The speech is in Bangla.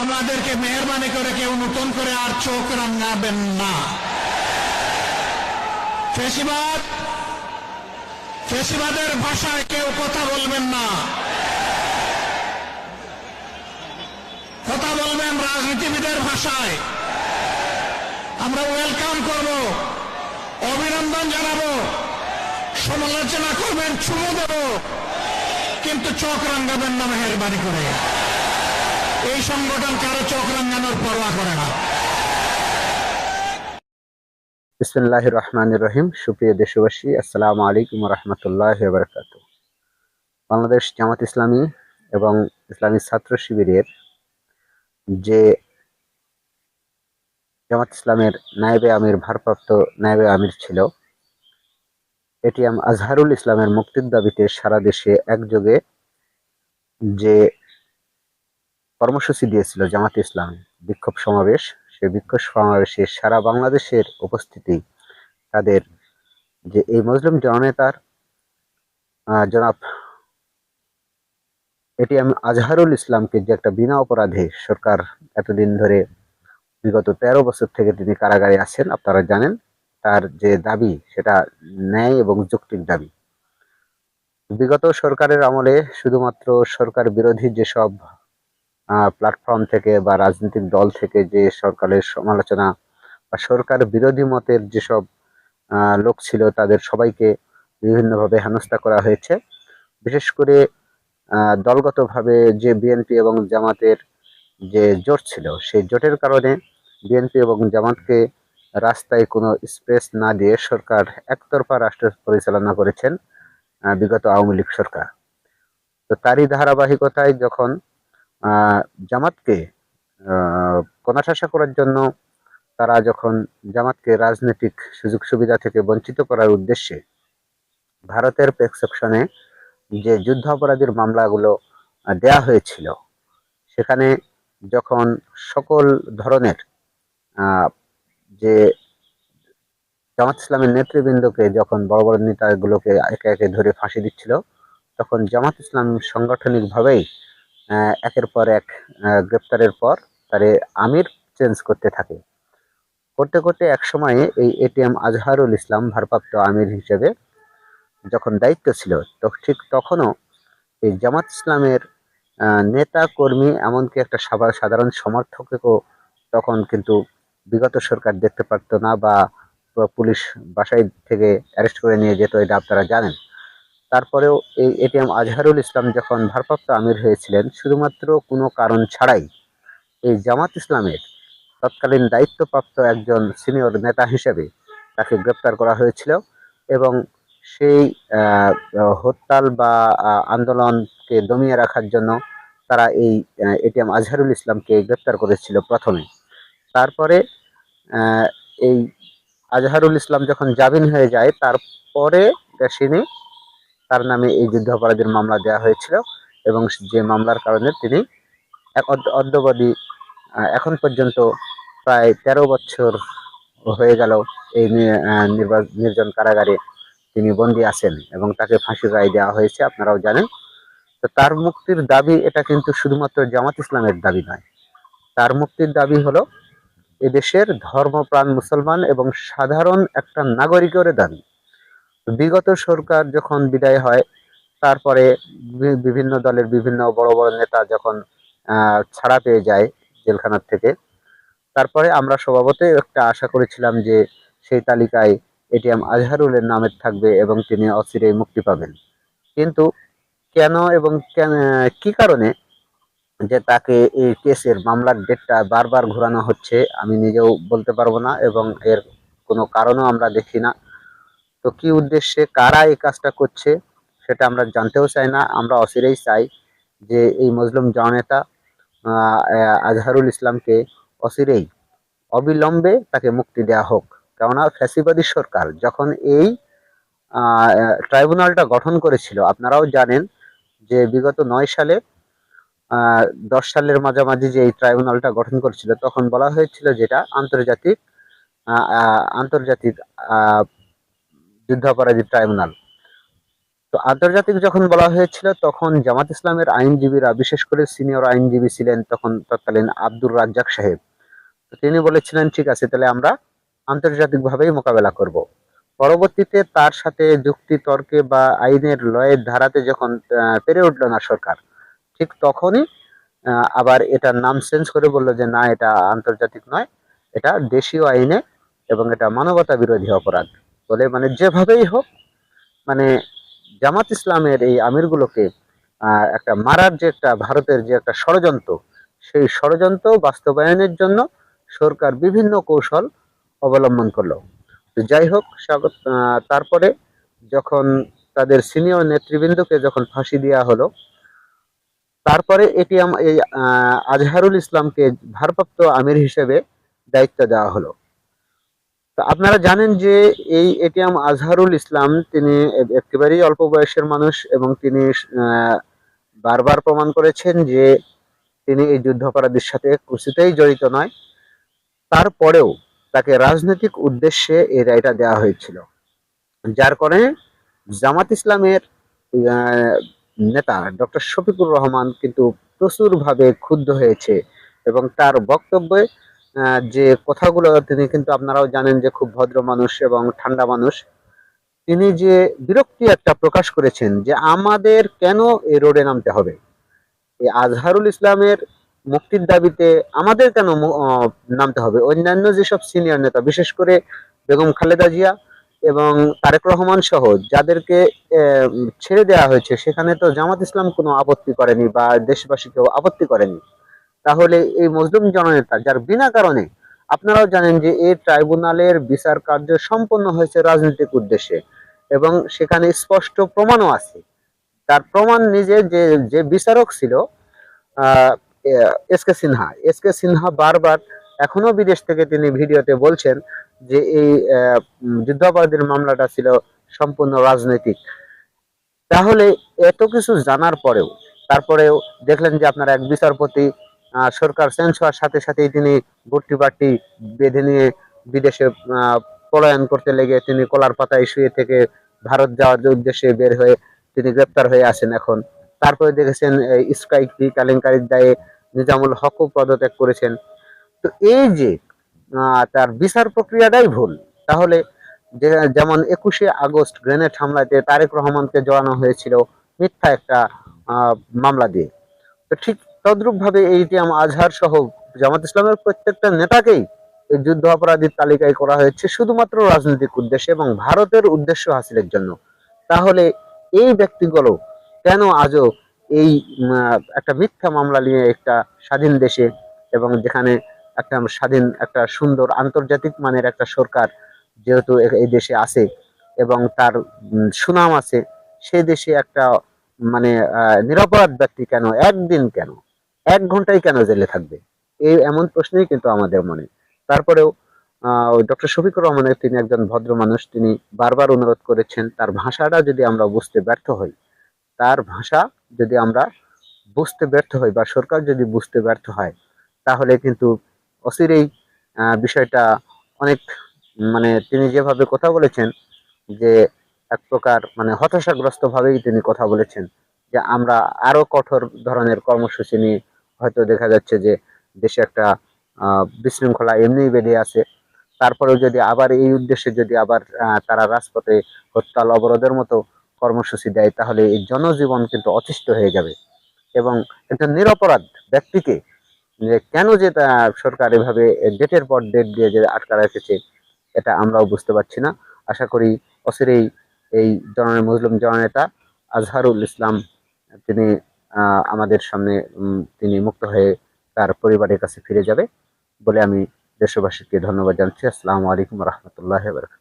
আমাদেরকে মেহরবানি করে কেউ নতুন করে আর চোখ রাঙাবেন না। ফেসিবাদ, ফেসিবাদের ভাষায় কেউ কথা বলবেন না। কথা বলবেন রাজনীতিবিদের ভাষায়। আমরা ওয়েলকাম করব, অভিনন্দন জানাব, সমালোচনা করবেন চুমু দেব। কিন্তু চোখ রাঙ্গাবেন না মেহরবানি করে। এই সংগঠন কারও চোখ রাঙ্গানোর পরোয়া করে না। বিসমুল্লাহ রহমান রহিম সুপ্রিয় দেশবাসী, আসসালামু আলাইকুম রহমতুল্লাহ বারকাত বাংলাদেশ জামাত ইসলামী এবং ইসলামী ছাত্র শিবিরের যে জামাত ইসলামের নায়েবে আমির, ভারপ্রাপ্ত নায়েবে আমির ছিল এটিএম আজহারুল ইসলামের মুক্তির দাবিতে সারা দেশে একযোগে যে কর্মসূচি দিয়েছিল জামাত ইসলাম। বিক্ষোভ সমাবেশ সে বিক্ষোভ সমাবেশে সারা বাংলাদেশের উপস্থিতি তাদের যে এই মুসলিম জননেতার জনাব এটিএম আজহারুল ইসলামকে যে একটা বিনা অপরাধে সরকার এতদিন ধরে বিগত তেরো বছর থেকে তিনি কারাগারে আছেন, আপনারা জানেন, তার যে দাবি সেটা ন্যায় এবং যৌক্তিক দাবি। বিগত সরকারের আমলে শুধুমাত্র সরকার বিরোধী যেসব প্ল্যাটফর্ম থেকে বা রাজনৈতিক দল থেকে যে সরকারের সমালোচনা বা সরকার বিরোধী মতের যেসব লোক ছিল তাদের সবাইকে বিভিন্নভাবে হেনস্থা করা হয়েছে। বিশেষ করে দলগতভাবে যে বিএনপি এবং জামাতের যে জোট ছিল, সেই জোটের কারণে বিএনপি এবং জামাতকে রাস্তায় কোনো স্পেস না দিয়ে সরকার একতরফা রাষ্ট্র পরিচালনা করেছেন বিগত আওয়ামী লীগ সরকার। তো তারই ধারাবাহিকতায় যখন জামাতকে আহ, করার জন্য তারা যখন জামাতকে রাজনৈতিক সুযোগ সুবিধা থেকে বঞ্চিত করার উদ্দেশ্যে ভারতের প্রেসক্রিপশনে যে যুদ্ধ অপরাধীর মামলাগুলো দেয়া হয়েছিল সেখানে যখন সকল ধরনের যে জামাত ইসলামের নেতৃবৃন্দকে যখন বড় বড় নেতাগুলোকে একে একে ধরে ফাঁসি দিচ্ছিল তখন জামাত ইসলাম সাংগঠনিকভাবেই একের পর এক গ্রেপ্তারের পর তারে আমির চেঞ্জ করতে থাকে। করতে করতে এক সময়ে এই এটিএম আজহারুল ইসলাম ভারপ্রাপ্ত আমির হিসেবে যখন দায়িত্ব ছিল ঠিক তখনও এই জামাত ইসলামের নেতা কর্মী এমনকি একটা সাধারণ সমর্থককেও তখন কিন্তু বিগত সরকার দেখতে পারতো না বা পুলিশ বাসায় থেকে অ্যারেস্ট করে নিয়ে যেত, এটা আপনারা জানেন। তারপরেও এই এটিএম আজহারুল ইসলাম যখন ভারপ্রাপ্ত আমির হয়েছিলেন, শুধুমাত্র কোনো কারণ ছাড়াই এই জামাত ইসলামের তৎকালীন দায়িত্বপ্রাপ্ত একজন সিনিয়র নেতা হিসেবে তাকে গ্রেপ্তার করা হয়েছিল এবং সেই হরতাল বা আন্দোলনকে দমিয়ে রাখার জন্য তারা এই এটিএম আজহারুল ইসলামকে গ্রেপ্তার করেছিল প্রথমে। তারপরে এই আজহারুল ইসলাম যখন জামিন হয়ে যায়, তারপরে তিনি তার নামে এই যুদ্ধাপরাধীর মামলা দেওয়া হয়েছিল এবং যে মামলার কারণে তিনি অদ্যবধি এখন পর্যন্ত প্রায় তেরো বছর হয়ে গেল এই নির্জন কারাগারে তিনি বন্দী আছেন এবং তাকে ফাঁসির রায় দেওয়া হয়েছে, আপনারাও জানেন। তো তার মুক্তির দাবি এটা কিন্তু শুধুমাত্র জামাত ইসলামের দাবি নয়। তার মুক্তির দাবি হলো এদেশের ধর্মপ্রাণ মুসলমান এবং সাধারণ একটা নাগরিকের দাবি। বিগত সরকার যখন বিদায় হয়, তারপরে বিভিন্ন দলের বিভিন্ন বড় বড় নেতা যখন ছাড়া পেয়ে যায় জেলখানার থেকে, তারপরে আমরা স্বভাবতই একটা আশা করেছিলাম যে সেই তালিকায় এটিএম আজহারুলের নামের থাকবে এবং তিনি অচিরেই মুক্তি পাবেন। কিন্তু কেন এবং কেন কি কারণে যে তাকে এই কেসের মামলার ডেটটা বারবার ঘোরানো হচ্ছে আমি নিজেও বলতে পারব না এবং এর কোনো কারণও আমরা দেখি না। তো কি উদ্দেশ্যে কারা এই কাজটা করছে সেটা আমরা জানতেও চাই না। আমরা অচিরেই চাই যে এই মজলুম জননেতা আজহারুল ইসলামকে অচিরেই, অবিলম্বে তাকে মুক্তি দেওয়া হোক। কেননা ফ্যাসিবাদী সরকার যখন এই ট্রাইব্যুনালটা গঠন করেছিল, আপনারাও জানেন যে বিগত নয় সালে দশ সালের মাঝামাঝি যে এই ট্রাইব্যুনালটা গঠন করেছিল, তখন বলা হয়েছিল যেটা আন্তর্জাতিক আন্তর্জাতিক যুদ্ধাপরাধী ট্রাইব্যুনাল। তো আন্তর্জাতিক যখন বলা হয়েছিল, তখন জামাত ইসলামের আইনজীবীরা, বিশেষ করে সিনিয়র আইনজীবী ছিলেন তখন তৎকালীন আব্দুর রাজ্জাক সাহেব। তিনি বলেছিলেন, ঠিক আছে, তাহলে আমরা আন্তর্জাতিকভাবেই মোকাবেলা করব। পরবর্তীতে তার সাথে যুক্তি, তর্কে বা আইনের লয়ের ধারাতে যখন পেরে উঠল না সরকার, ঠিক তখনই আবার এটার নাম চেঞ্জ করে বলল যে, না, এটা আন্তর্জাতিক নয়, এটা দেশীয় আইনে এবং এটা মানবতা বিরোধী অপরাধ। বলে মানে যেভাবেই হোক মানে জামাত ইসলামের এই আমিরগুলোকে একটা মারার যে একটা ভারতের যে একটা ষড়যন্ত্র, সেই ষড়যন্ত্র বাস্তবায়নের জন্য সরকার বিভিন্ন কৌশল অবলম্বন করল। তো যাই হোক, স্বাগত তারপরে যখন তাদের সিনিয়র নেতৃবৃন্দকে যখন ফাঁসি দেওয়া হলো, তারপরে এটিএম এই আজহারুল ইসলামকে ভারপ্রাপ্ত আমির হিসেবে দায়িত্ব দেওয়া হলো। তো আপনারা জানেন যে এই এটিএম আজহারুল ইসলাম, তিনি একেবারেই অল্প বয়সের মানুষ এবং তিনি বারবার প্রমাণ করেছেন যে তিনি এই যুদ্ধ যুদ্ধাপরাধীর সাথে কুচিতেই জড়িত নয়। তারপরেও তাকে রাজনৈতিক উদ্দেশ্যে এই রায়টা দেওয়া হয়েছিল। যার কারণে জামাত ইসলামের নেতা ডক্টর শফিকুর রহমান কিন্তু প্রচুরভাবে ক্ষুব্ধ হয়েছে এবং তার বক্তব্যে যে কথাগুলো তিনি কিন্তু আপনারাও জানেন যে খুব ভদ্র মানুষ এবং ঠান্ডা মানুষ, তিনি যে বিরক্তি একটা প্রকাশ করেছেন যে আমাদের কেন এই রোডে নামতে হবে? এই আজহারুল ইসলামের মুক্তির দাবিতে আমাদের কেন নামতে হবে? অন্যান্য যেসব সিনিয়র নেতা, বিশেষ করে বেগম খালেদা জিয়া এবং তারেক রহমান সহ, যাদেরকে ছেড়ে দেওয়া হয়েছে, সেখানে তো জামাত ইসলাম কোনো আপত্তি করেনি বা দেশবাসী কেউ আপত্তি করেনি। তাহলে এই মুসলিম জননেতা, যার বিনা কারণে আপনারাও জানেন যে এই ট্রাইব্যুনালের বিচার কার্য সম্পন্ন হয়েছে রাজনৈতিক উদ্দেশ্যে এবং সেখানে স্পষ্ট প্রমাণও আছে। তার প্রমাণ নিজে যে যে বিচারক ছিল S K Sinha. S K Sinha বারবার এখনও বিদেশ থেকে তিনি ভিডিওতে বলছেন যে এই যুদ্ধাপরাধীর মামলাটা ছিল সম্পূর্ণ রাজনৈতিক। তাহলে এত কিছু জানার পরেও, তারপরেও দেখলেন যে আপনার এক বিচারপতি সরকার চেঞ্জ হওয়ার সাথে সাথেই তিনি ভর্তি বাটি বেঁধে নিয়ে বিদেশে পলায়ন করতে লেগে তিনি কলার পাতায় শুয়ে থেকে ভারত যাওয়ার উদ্দেশ্যে বের হয়ে তিনি গ্রেপ্তার হয়ে আছেন এখন। তারপরে দেখেছেন স্ট্রাইকটি কেলেঙ্কারির দায়ে নিজামুল হকও পদত্যাগ করেছেন। তো এই যে তার বিচার প্রক্রিয়াটাই ভুল। তাহলে যেমন একুশে আগস্ট গ্রেনেড হামলাতে তারেক রহমানকে জড়ানো হয়েছিল মিথ্যা একটা মামলা দিয়ে। তো ঠিক তদ্রুপ ভাবে এই যে আম- আজহার সহ জামাত ইসলামের প্রত্যেকটা নেতাকেই এই যুদ্ধ অপরাধীর তালিকায় করা হয়েছে শুধুমাত্র রাজনৈতিক উদ্দেশ্যে এবং ভারতের উদ্দেশ্য হাসিলের জন্য। তাহলে এই ব্যক্তিগুলো কেন আজও এই একটা মিথ্যা মামলা নিয়ে একটা স্বাধীন দেশে এবং যেখানে একটা স্বাধীন, একটা সুন্দর আন্তর্জাতিক মানের একটা সরকার যেহেতু এই দেশে আছে এবং তার সুনাম আছে, সে দেশে একটা মানে নিরপরাধ ব্যক্তি কেন? একদিন কেন? এক ঘন্টাই কেন জেলে থাকবে? এই এমন প্রশ্নই কিন্তু আমাদের মনে। তারপরেও ডক্টর শফিকুর রহমানের তিনি একজন ভদ্র মানুষ, তিনি বারবার অনুরোধ করেছেন, তার ভাষাটা যদি আমরা বুঝতে ব্যর্থ হই, তার ভাষা যদি আমরা বুঝতে ব্যর্থ হই বা সরকার যদি বুঝতে ব্যর্থ হয়, তাহলে কিন্তু অচিরেই বিষয়টা অনেক মানে তিনি যেভাবে কথা বলেছেন, যে এক প্রকার মানে হতাশাগ্রস্ত ভাবেই তিনি কথা বলেছেন, যে আমরা আরও কঠোর ধরনের কর্মসূচি নিয়ে হয়তো দেখা যাচ্ছে যে দেশে একটা বিশৃঙ্খলা এমনিই বেড়ে আছে তারপরেও যদি আবার এই উদ্দেশ্যে যদি আবার তারা রাজপথে হরতাল অবরোধের মতো কর্মসূচি দেয়, তাহলে এই জনজীবন কিন্তু অতিষ্ঠ হয়ে যাবে। এবং একটা নিরপরাধ ব্যক্তিকে যে কেন যে সরকার এভাবে ডেটের পর ডেট দিয়ে যে আটকা রেখেছে, এটা আমরাও বুঝতে পারছি না। আশা করি অচিরেই এই জননের মুসলিম জননেতা আজহারুল ইসলাম, তিনি আমাদের সামনে তিনি মুক্ত হয়ে তার পরিবারের কাছে ফিরে যাবে বলে আমি দেশবাসীকে ধন্যবাদ জানাচ্ছি। আসসালামু আলাইকুম রহমতুল্লাহ বারকাত